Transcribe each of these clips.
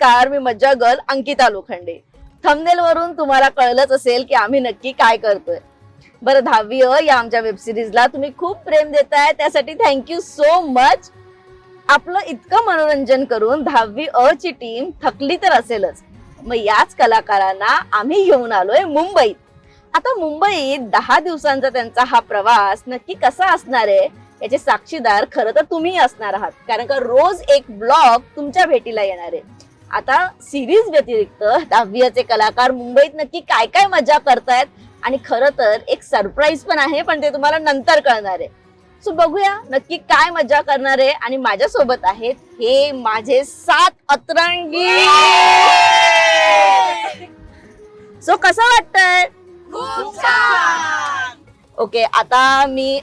नमस्कार मी मज्जा girl Ankita Lokhande. Thumbnail वरून तुम्हाला कळलंच असेल की आम्ही नक्की काय करतोय. बरं दहावी अ या आमच्या वेब सिरीजला तुम्ही खूप प्रेम देताय त्यासाठी थँक्यू सो मच आपलं इतकं मनोरंजन करून दहावी अ ची टीम थकली तर असेलच. मग याच कलाकारांना आम्ही घेऊन आलोय मुंबईत. आता मुंबईत दहा दिवसांचा त्यांचा हा प्रवास नक्की कसा असणार आहे याचे साक्षीदार खरं तर तुम्ही असणार आहात. कारण का रोज एक ब्लॉग तुमच्या भेटीला येणार आहे. आता सिरीज व्यतिरिक्त दहावीचे कलाकार मुंबईत नक्की काय काय मजा करतायत? आणि खरं तर एक सरप्राईज पण आहे पण ते तुम्हाला नंतर कळणार आहे. सो बघूया नक्की काय मजा करणार आहे आणि माझ्या सोबत आहेत हे माझे सात अतरंगी! सो कसं वाटतंय? ओके आता मी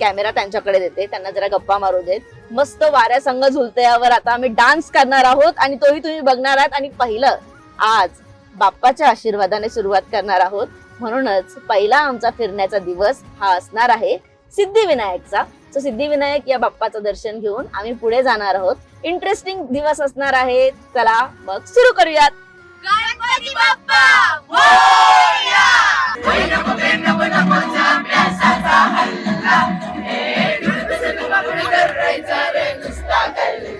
कॅमेरा त्यांच्याकडे देते त्यांना जरा गप्पा मारू देत. मस्त वाऱ्या संघ झुलत्यावर आता आम्ही डान्स करणार आहोत आणि तोही तुम्ही बघणार आहात. आणि पहिलं आज बाप्पाच्या आशीर्वादाने सुरुवात करणार आहोत. म्हणूनच पहिला आमचा फिरण्याचा दिवस हा असणार आहे सिद्धिविनायकचा. सो सिद्धिविनायक या बाप्पाचं दर्शन घेऊन आम्ही पुढे जाणार आहोत. इंटरेस्टिंग दिवस असणार आहे. चला मग सुरू करूयात. गणपती बाप्पा!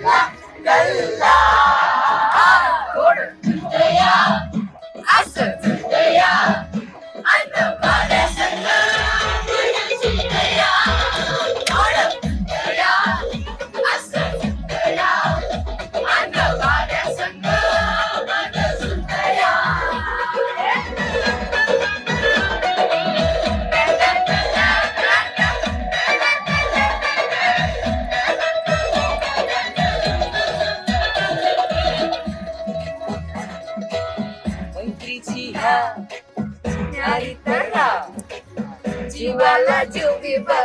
Galla, Galla.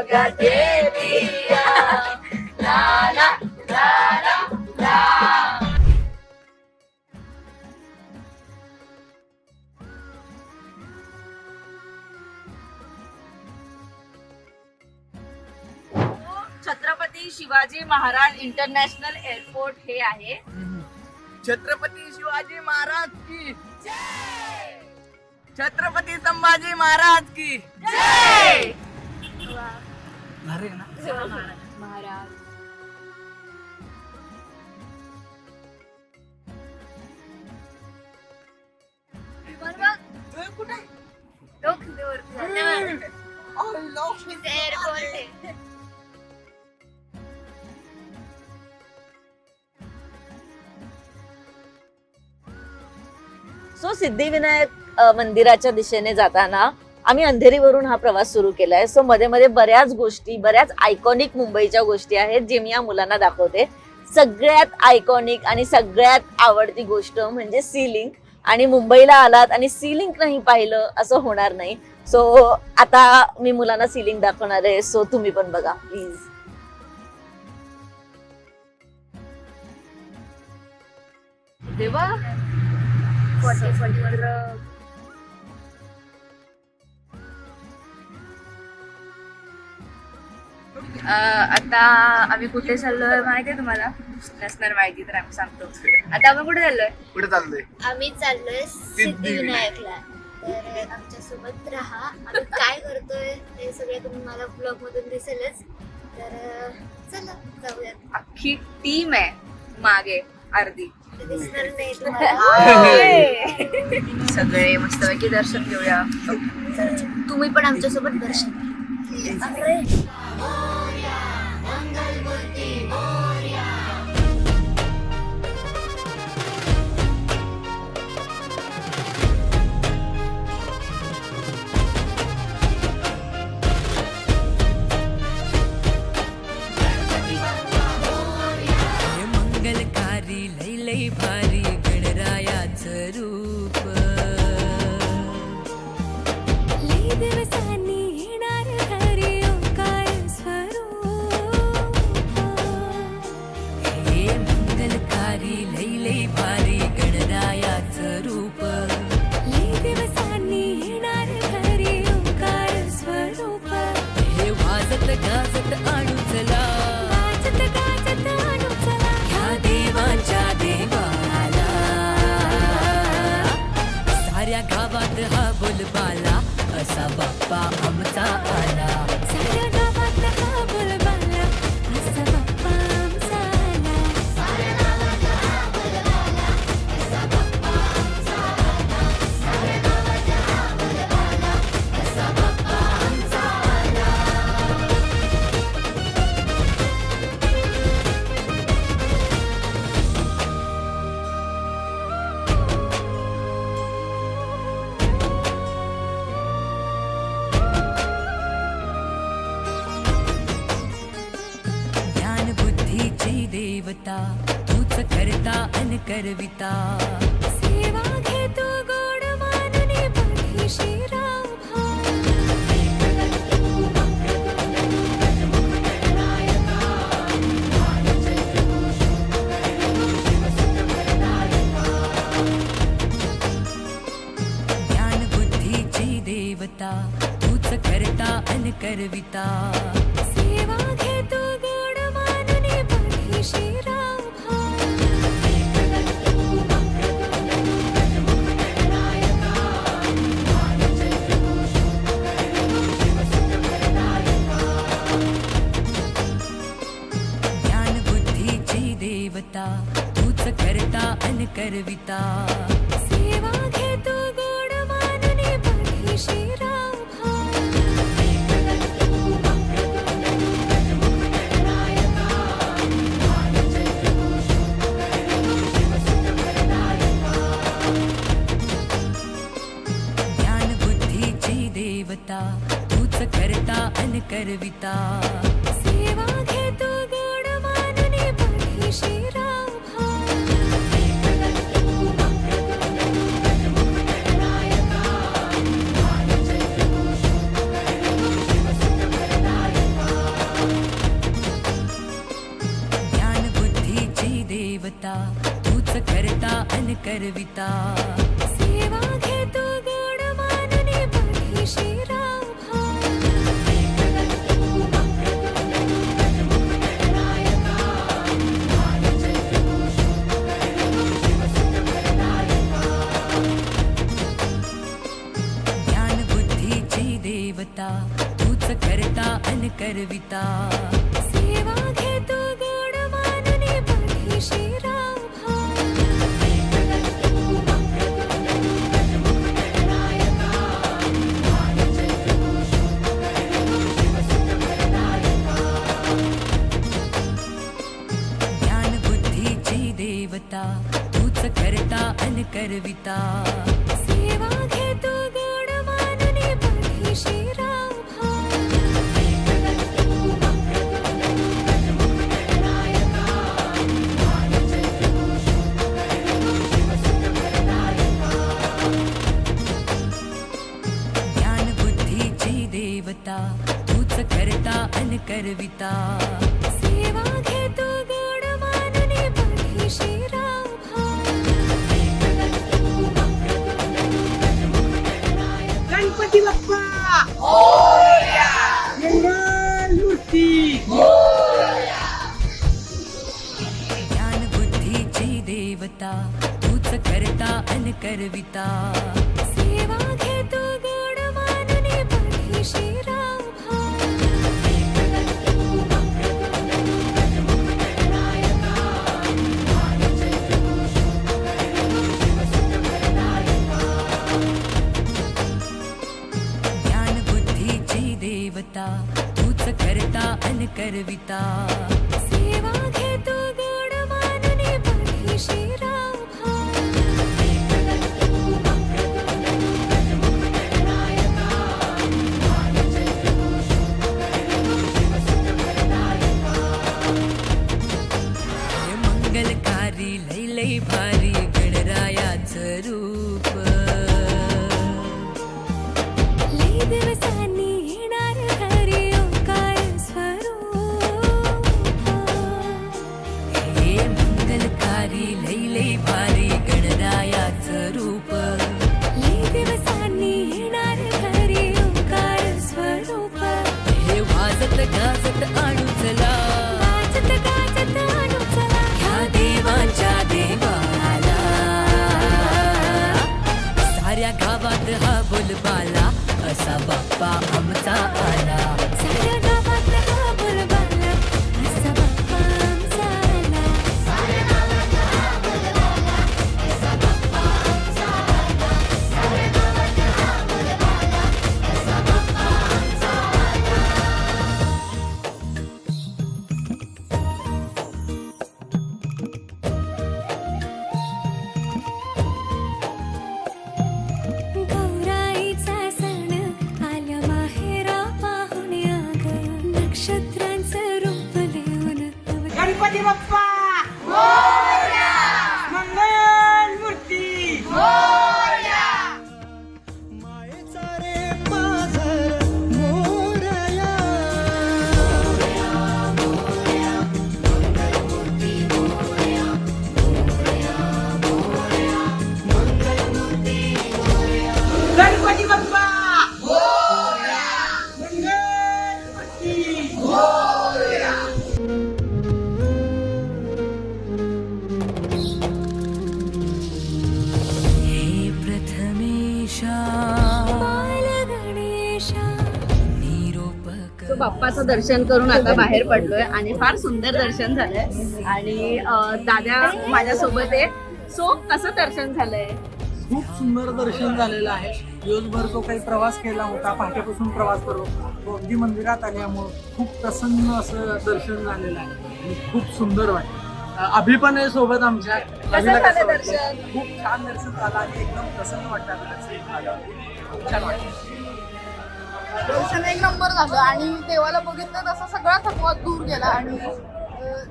जीवी बघा देविया ला ला ला ला ला. छत्रपती शिवाजी महाराज इंटरनॅशनल एअरपोर्ट हे आहे. छत्रपती शिवाजी महाराज की. छत्रपती संभाजी महाराज की. अरे ना महाराज सो सिद्धिविनायक अ, मंदिराच्या दिशेने जाताना आम्ही अंधेरीवरून हा प्रवास सुरू केलाय. सो मध्ये मध्ये बऱ्याच गोष्टी बऱ्याच आयकॉनिक मुंबईच्या गोष्टी आहेत जे मी या मुलांना दाखवते. सगळ्यात आयकॉनिक आणि सगळ्यात आवडती गोष्ट म्हणजे सीलिंग आणि मुंबईला आलात आणि सीलिंग नाही पाहिलं असं होणार नाही. सो आता मी मुलांना सीलिंग दाखवणार आहे. सो तुम्ही पण बघा प्लीज देवा. आता आम्ही कुठे चाललोय माहितीये तुम्हाला? नसणार माहिती तर आम्ही सांगतो. आता आपण कुठे चाललोय? कुठे चाललोय? आम्ही चाललोय सिद्धिविनायकला तर आमच्यासोबत राहा. आम्ही काय करतोय ते सगळे तुम्ही मला ब्लॉग मधून दिसेलच. तर चला जाऊयात. अख्खी टीम आहे मागे अर्धी. ते दिसणार नाही तुम्हाला. सगळे मस्तपैकी दर्शन घेऊया. तुम्ही पण आमच्यासोबत दर्शन घ्या. अरे, देवता तूच करता अन करविता. सेवा घेतो गोड माननी पाठीशी देवता तूच करता अन करविता. देवता तूच करता अन करविता. सेवा घेतो गोड मानने पाठीशी राहा ज्ञान बुद्धीची देवता तूच करता अन करविता. सेवा घेतो देवता तूच करता अन करविता। सेवा घेतो गोड माननी पाठीशी राहा देवता तूच करता अन करविता. सेवा घेतो गोड माननी पाठीशी राहा ज्ञान बुद्धीची देवता तूच करता अन करविता. करता अन करविता. सेवा घेतो गोड माननी पाठीशी मंगलकारी लई लई भारी गणरायाचं रूप. लई दिवसांनी येणार घरी ओंकार स्वरूप. हे वाजत गाजत आणू चला वाजत गाजत आणू चला ह्या देवांच्या देवाला. साऱ्या गावात हा बोलबाला. असा बाप्पा आमचा गणपती बाप्पा सो बाप्पाचं दर्शन करून आता बाहेर पडलोय आणि फार सुंदर दर्शन झालंय. आणि दादा माझ्यासोबत आहे सो कसं दर्शन झालंय? खूप सुंदर दर्शन झालेलं आहे. दिवसभर जो काही प्रवास केला होता. पहाटेपासून प्रवास करू तो अगदी मंदिरात आल्यामुळं खूप प्रसन्न असं दर्शन झालेलं आहे. आणि खूप सुंदर वाटतं. अभि पण आहे सोबत आमच्या. अभिला कसं? खूप छान दर्शन झालं आणि एकदम प्रसन्न वाटतं अभिला. खूप छान वाटतं दर्शन एक नंबर झालं आणि देवाला बघितलं तसा सगळा थकवा दूर गेला आणि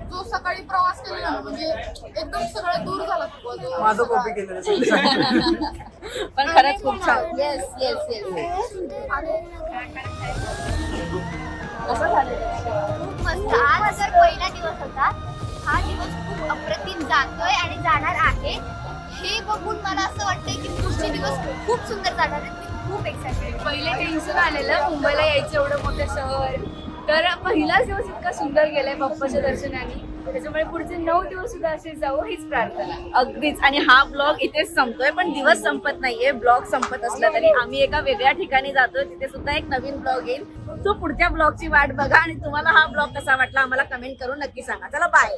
जो सकाळी प्रवास केलेला ना, म्हणजे एकदम सगळं दूर झाला थकवा जो माझं कॉपी सगळं. पण खरंच खूप छान. येस येस येस कसं झालं? खूप मस्त. आज तर पहिला दिवस होता हा दिवस खूप अप्रतिम जातोय आणि जाणार आहे. हे बघून मला असं वाटतंय की पुढचे दिवस खूप सुंदर जाणार आहेत. खूप एक्साइटेड पहिले टेन्शन आलेलं मुंबईला यायचं एवढं मोठं शहर. तर पहिलाच दिवस इतका सुंदर गेलाय बाप्पाच्या दर्शनाने. त्याच्यामुळे पुढचे नऊ दिवस सुद्धा असे जाऊ हीच प्रार्थना. अगदीच. आणि हा ब्लॉग इथेच संपतोय पण दिवस संपत नाहीये. ब्लॉग संपत असला तरी आम्ही एका वेगळ्या ठिकाणी जातोय. तिथे सुद्धा एक नवीन ब्लॉग येईल. तो पुढच्या ब्लॉगची वाट बघा आणि तुम्हाला हा ब्लॉग कसा वाटला आम्हाला कमेंट करून नक्की सांगा. चला बाय